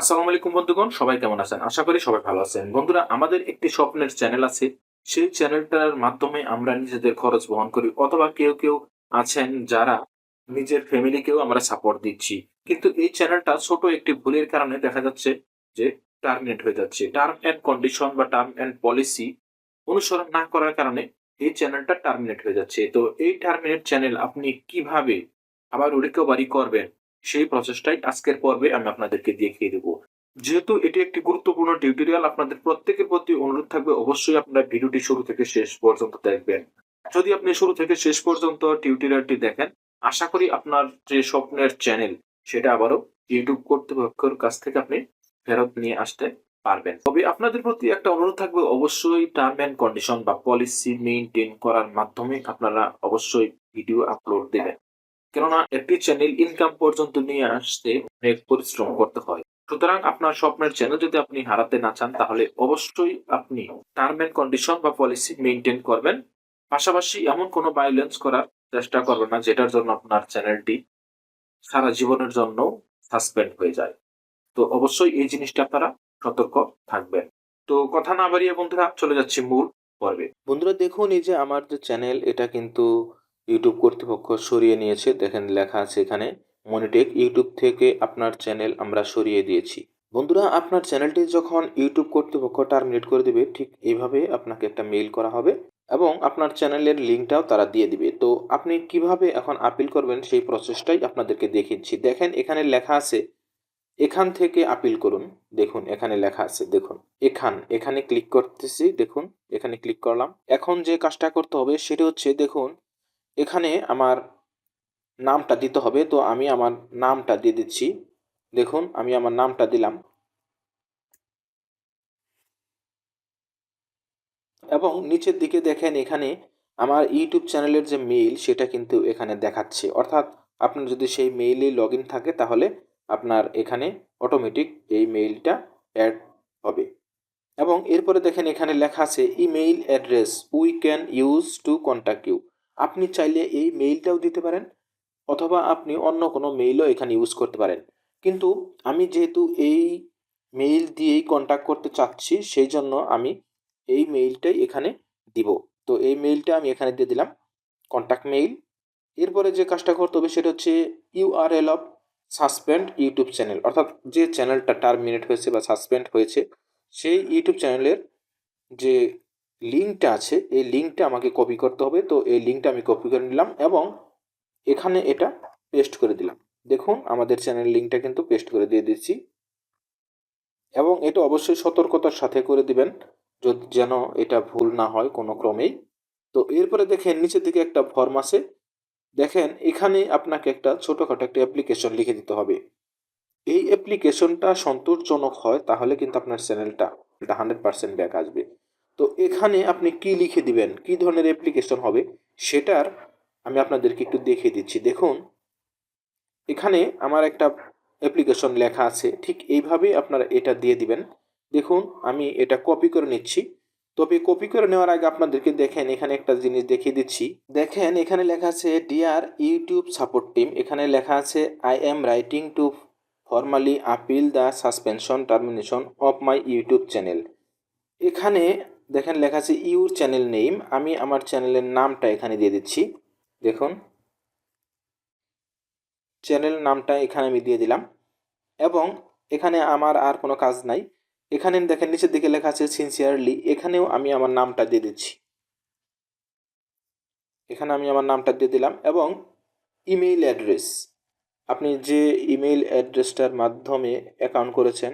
আসসালামু আলাইকুম বন্ধুগণ, সবাই কেমন আছেন? আশা করি সবাই ভালো আছেন। বন্ধুরা, আমাদের একটি স্বপ্নের চ্যানেল আছে। সেই চ্যানেলটার মাধ্যমে আমরা নিজেদের খরচ বহন করি। অথবা কেউ কেউ আছেন যারা নিজের ফ্যামিলিকেও আমরা সাপোর্ট দিচ্ছি। কিন্তু এই চ্যানেলটা ছোট একটি ভুলের কারণে দেখা যাচ্ছে যে টার্মিনেট হয়ে যাচ্ছে। টার্ম অ্যান্ড কন্ডিশন বা টার্ম অ্যান্ড পলিসি অনুসরণ না করার কারণে এই চ্যানেলটা টার্মিনেট হয়ে যাচ্ছে। তো এই টার্মিনেট চ্যানেল আপনি কীভাবে আবার রিকভারি করবেন? সেই প্রসেসটাই আজকের পর্বে আমি আপনাদেরকে দেখিয়ে দেবো। যেহেতু এটি একটি গুরুত্বপূর্ণ টিউটোরিয়াল আপনাদের প্রত্যেকের প্রতি অনুরোধ থাকবে অবশ্যই আপনারা ভিডিওটি শুরু থেকে শেষ পর্যন্ত দেখবেন। যদি আপনি শুরু থেকে শেষ পর্যন্ত টিউটোরিয়ালটি দেখেন, আশা করি আপনার যে স্বপ্নের চ্যানেল সেটা আবারও ইউটিউব কর্তৃপক্ষের কাছ থেকে আপনি ফেরত নিয়ে আসতে পারবেন। তবে আপনাদের প্রতি একটা অনুরোধ থাকবে, অবশ্যই টার্ম অ্যান্ড কন্ডিশন বা পলিসি মেইনটেইন করার মাধ্যমে আপনারা অবশ্যই ভিডিও আপলোড দেবেন। কেননা একটি চ্যানেল ইনকাম পর্যন্ত নিয়ে আসতে অনেক পরিশ্রম করতে হয়। সুতরাং আপনার স্বপ্নের চ্যানেল যদি আপনি হারাতে না চান, তাহলে অবশ্যই আপনি টার্ম অ্যান্ড কন্ডিশন বা পলিসি মেনটেন করবেন। পাশাপাশি এমন কোনো ভায়োলেন্স করার চেষ্টা করবেন না, যেটার জন্য আপনার চ্যানেলটি সারা জীবনের জন্য সাসপেন্ড হয়ে যায়। তো অবশ্যই এই জিনিসটা আপনারা সতর্ক থাকবেন। তো কথা না বাড়িয়ে বন্ধুরা, চলে যাচ্ছি মূল পর্বে। বন্ধুরা, দেখুন এই যে আমার যে চ্যানেল এটা কিন্তু ইউটিউব কর্তৃপক্ষ সরিয়ে নিয়েছে। দেখেন লেখা আছে এখানে, মনিটেক ইউটিউব থেকে আপনার চ্যানেল আমরা সরিয়ে দিয়েছি। বন্ধুরা, আপনার চ্যানেলটি যখন ইউটিউব কর্তৃপক্ষ টার্মিনেট করে দিবে, ঠিক এইভাবে আপনাকে একটা মেইল করা হবে এবং আপনার চ্যানেলের লিঙ্কটাও তারা দিয়ে দিবে। তো আপনি কীভাবে এখন আপিল করবেন সেই প্রসেসটাই আপনাদেরকে দেখিয়েছি। দেখেন, এখানে লেখা আছে, এখান থেকে আপিল করুন। দেখুন, এখানে লেখা আছে, দেখুন, এখান, এখানে ক্লিক করতেছি, দেখুন, এখানে ক্লিক করলাম। এখন যে কাজটা করতে হবে সেটা হচ্ছে, দেখুন এখানে আমার নামটা দিতে হবে, তো আমি আমার নামটা দিয়ে দিচ্ছি। দেখুন, আমি আমার নামটা দিলাম। এবং নিচের দিকে দেখেন, এখানে আমার ইউটিউব চ্যানেলের যে মেইল সেটা কিন্তু এখানে দেখাচ্ছে। অর্থাৎ আপনার যদি সেই মেইলে লগ থাকে, তাহলে আপনার এখানে অটোমেটিক এই মেইলটা অ্যাড হবে। এবং এরপরে দেখেন, এখানে লেখা আছে email address we can use to contact you আপনি চাইলে এই মেইলটাও দিতে পারেন, অথবা আপনি অন্য কোনো মেইলও এখানে ইউজ করতে পারেন। কিন্তু আমি যেহেতু এই মেইল দিয়েই কন্ট্যাক্ট করতে চাচ্ছি সেই জন্য আমি এই মেইলটাই এখানে দিব। তো এই মেইলটা আমি এখানে দিয়ে দিলাম কন্ট্যাক্ট মেইল এরপরে যে কাজটা করতে হবে সেটা হচ্ছে URL of suspend YouTube channel অর্থাৎ যে চ্যানেলটা টার্মিনেট হয়েছে বা সাসপেন্ড হয়েছে, সেই ইউটিউব চ্যানেলের যে লিঙ্কটা আছে, এই লিঙ্কটা আমাকে কপি করতে হবে। তো এই লিঙ্কটা আমি কপি করে নিলাম এবং এখানে এটা পেস্ট করে দিলাম। দেখুন, আমাদের চ্যানেল লিঙ্কটা কিন্তু পেস্ট করে দিয়ে দিচ্ছি। এবং এটা অবশ্যই সতর্কতার সাথে করে দিবেন, যদি যেন এটা ভুল না হয় কোনো ক্রমেই। তো এরপরে দেখেন, নিচের দিকে একটা ফর্ম আছে। দেখেন, এখানে আপনাকে একটা ছোটোখাটো একটা অ্যাপ্লিকেশন লিখে দিতে হবে। এই অ্যাপ্লিকেশনটা সন্তোষজনক হয়, তাহলে কিন্তু আপনার চ্যানেলটা হান্ড্রেড পার্সেন্ট ব্যাক আসবে। তো এখানে আপনি কি লিখে দিবেন? কি ধরনের অ্যাপ্লিকেশন হবে? সেটার আমি আপনাদেরকে একটু দেখিয়ে দিচ্ছি। দেখুন, এখানে আমার একটা অ্যাপ্লিকেশন লেখা আছে। ঠিক এইভাবেই আপনারা এটা দিয়ে দিবেন। দেখুন, আমি এটা কপি করে নিচ্ছি। তবে কপি করে নেওয়ার আগে আপনাদেরকে দেখেন, এখানে একটা জিনিস দেখিয়ে দিচ্ছি। দেখেন, এখানে লেখা আছে ডিআর ইউটিউব সাপোর্ট টিম এখানে লেখা আছে I am writing to formally appeal the suspension termination of my YouTube channel এখানে দেখেন লেখা আছে ইউর চ্যানেল নেম আমি আমার চ্যানেলের নামটা এখানে দিয়ে দিচ্ছি। দেখুন চ্যানেল নামটা এখানে আমি দিয়ে দিলাম। এবং এখানে আমার আর কোনো কাজ নাই। এখানে দেখেন, নিচের দিকে লেখা আছে সিনসিয়ারলি এখানেও আমি আমার নামটা দিয়ে দিচ্ছি। এখানে আমি আমার নামটা দিয়ে দিলাম এবং ইমেইল অ্যাড্রেস আপনি যে ইমেইল অ্যাড্রেসটার মাধ্যমে অ্যাকাউন্ট করেছেন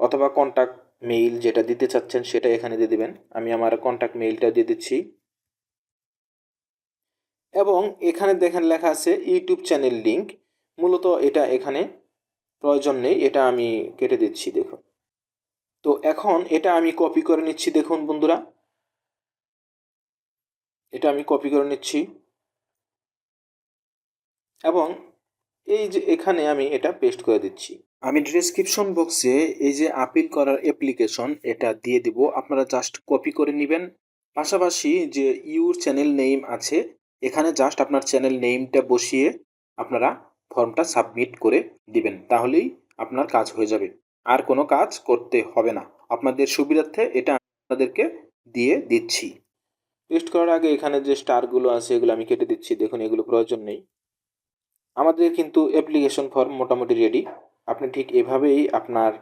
অথবা কন্ট্যাক্ট মেইল যেটা দিতে চাচ্ছেন সেটা এখানে দিয়ে দেবেন। আমি আমার কন্ট্যাক্ট মেইলটা দিয়ে দিচ্ছি। এবং এখানে দেখেন লেখা আছে ইউটিউব চ্যানেল লিঙ্ক মূলত এটা এখানে প্রয়োজন নেই, এটা আমি কেটে দিচ্ছি, দেখুন। তো এখন এটা আমি কপি করে নিচ্ছি, দেখুন বন্ধুরা। এটা আমি কপি করে নিচ্ছি। এবং এই যে এখানে আমি এটা পেস্ট করে দিচ্ছি। আমি ডিসক্রিপশন বক্সে এই যে আপিল করার অ্যাপ্লিকেশন এটা দিয়ে দিব। আপনারা জাস্ট কপি করে নেবেন। পাশাপাশি যে ইউর চ্যানেল নেম আছে, এখানে জাস্ট আপনার চ্যানেল নেমটা বসিয়ে আপনারা ফর্মটা সাবমিট করে দিবেন। তাহলেই আপনার কাজ হয়ে যাবে। আর কোনো কাজ করতে হবে না। আপনাদের সুবিধার্থে এটা আপনাদেরকে দিয়ে দিচ্ছি। টেস্ট করার আগে এখানে যে স্টারগুলো আছে, এগুলো আমি কেটে দিচ্ছি। দেখুন, এগুলো প্রয়োজন নেই। আমাদের কিন্তু অ্যাপ্লিকেশন ফর্ম মোটামুটি রেডি আপনি ঠিক এভাবেই আপনার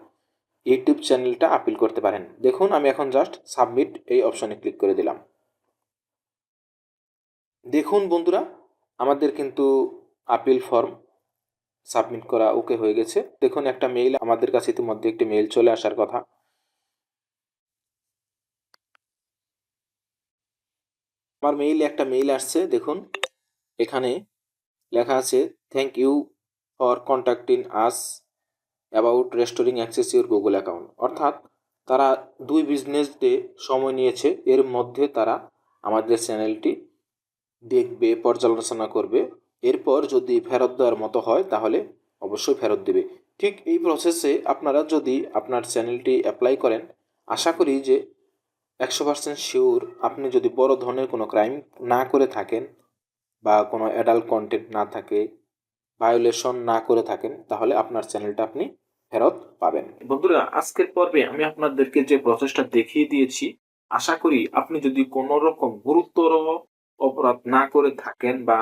ইউটিউব চ্যানেলটা আপিল করতে পারেন। দেখুন, আমি এখন জাস্ট সাবমিট এই অপশনে ক্লিক করে দিলাম। দেখুন বন্ধুরা, আমাদের কিন্তু আপিল ফর্ম সাবমিট করা ওকে হয়ে গেছে। দেখুন, একটা মেইল আমাদের কাছে ইতিমধ্যে একটি মেইল চলে আসার কথা। আমার মেইলে একটা মেইল আসছে, দেখুন, এখানে লেখা আছে thank you for contacting us about restoring access your Google account অর্থাৎ তারা দুই বিজনেস ডে সময় নিয়েছে, এর মধ্যে তারা আমাদের চ্যানেলটি দেখবে, পর্যালোচনা করবে। এরপর যদি ফেরত দেওয়ার মতো হয়, তাহলে অবশ্যই ফেরত দেবে। ঠিক এই প্রসেসে আপনারা যদি আপনার চ্যানেলটি অ্যাপ্লাই করেন, আশা করি যে একশো পার্সেন্ট শিওর আপনি যদি বড় ধরনের কোনো ক্রাইম না করে থাকেন বা কোনো অ্যাডাল্ট কন্টেন্ট না থাকে ভায়োলেশন না করে থাকেন, তাহলে আপনার চ্যানেলটা আপনি ফেরত পাবেন। বন্ধুরা, আজকের পর্বে আমি আপনাদেরকে যে প্রসেসটা দেখিয়ে দিয়েছি, আশা করি আপনি যদি কোনো রকম গুরুতর অপরাধ না করে থাকেন বা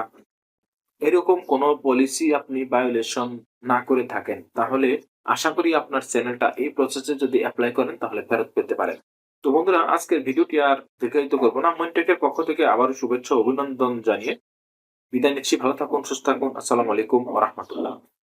এরকম কোনো পলিসি আপনি ভায়োলেশন না করে থাকেন, তাহলে আশা করি আপনার চ্যানেলটা এই প্রসেসে যদি অ্যাপ্লাই করেন, তাহলে ফেরত পেতে পারেন। তো বন্ধুরা, আজকের ভিডিওটি আর দীর্ঘায়িত করব না। মনটেকের পক্ষ থেকে আবারও শুভেচ্ছা, অভিনন্দন জানিয়ে বিদায় নিচ্ছি ভালো থাকুন সুস্থ থাকুন আসসালামু আলাইকুম ওয়া রাহমাতুল্লাহ।